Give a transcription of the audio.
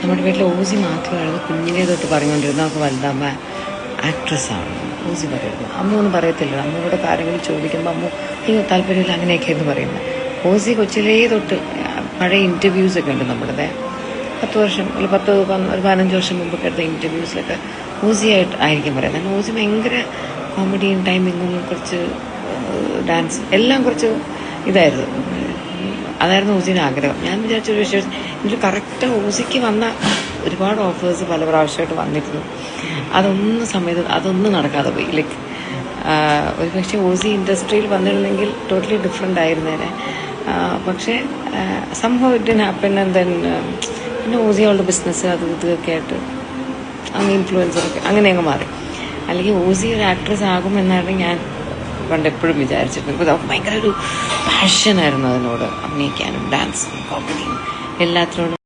നമ്മുടെ വീട്ടിൽ ഓസി മാത്രമായിരുന്നു കുഞ്ഞിനെ തൊട്ട് പറഞ്ഞുകൊണ്ടിരുന്നത്. അവർക്ക് വലുതാമ്മ ആക്ട്രസ്സാണ് ഓസി പറയുന്നു. അമ്മ ഒന്നും പറയത്തില്ല. അമ്മയോട് കാര്യങ്ങൾ ചോദിക്കുമ്പോൾ അമ്മ അയ്യോ താല്പര്യമില്ല എന്ന് പറയുന്നത് ഓസി കൊച്ചിലേ തൊട്ട് പഴയ ഇന്റർവ്യൂസ് ഒക്കെ ഉണ്ട് നമ്മുടെ പത്ത് വർഷം അല്ല പത്ത് ഒരു പതിനഞ്ച് വർഷം മുമ്പൊക്കെ എടുത്ത ഇന്റർവ്യൂസിലൊക്കെ ഓസി ആയിട്ട് ആയിരിക്കും പറയുന്നത്. കാരണം ഓസി ഭയങ്കര കോമഡിയും ടൈമിങ്ങും കുറച്ച് ഡാൻസ് എല്ലാം കുറച്ച് ഇതായിരുന്നു. അതായിരുന്നു ഓസിന് ആഗ്രഹം. ഞാൻ വിചാരിച്ച ഒരു വിഷയം എനിക്ക് കറക്റ്റ് ഊസിക്ക് വന്ന ഒരുപാട് ഓഫേഴ്സ് പല പ്രാവശ്യമായിട്ട് വന്നിരുന്നു. അതൊന്നും സമയത്ത് അതൊന്നും നടക്കാതെ പോയി. ലൈക്ക് ഒരു പക്ഷേ ഓസി ഇൻഡസ്ട്രിയിൽ വന്നിരുന്നെങ്കിൽ ടോട്ടലി ഡിഫറെന്റ് ആയിരുന്നേനെ. പക്ഷേ സംഭവം ഇറ്റ് ഹാപ്പൻ ആൻഡ് ദെൻ പിന്നെ ഓസി അവളുടെ ബിസിനസ് അത് ഇതൊക്കെ ആയിട്ട് അങ്ങ് ഇൻഫ്ലുവൻസറൊക്കെ അങ്ങനെ അങ്ങ് മാറി. അല്ലെങ്കിൽ ഓസി ഒരു ആക്ട്രസ് ആകുമെന്നായിരുന്നു ഞാൻ പണ്ട് എപ്പോഴും വിചാരിച്ചിട്ടുണ്ട് ഭയങ്കര ഒരു പാഷനായിരുന്നു അതിനോട്. അഭിനയിക്കാനും ഡാൻസും കോമഡിയും എല്ലാത്തിനോടും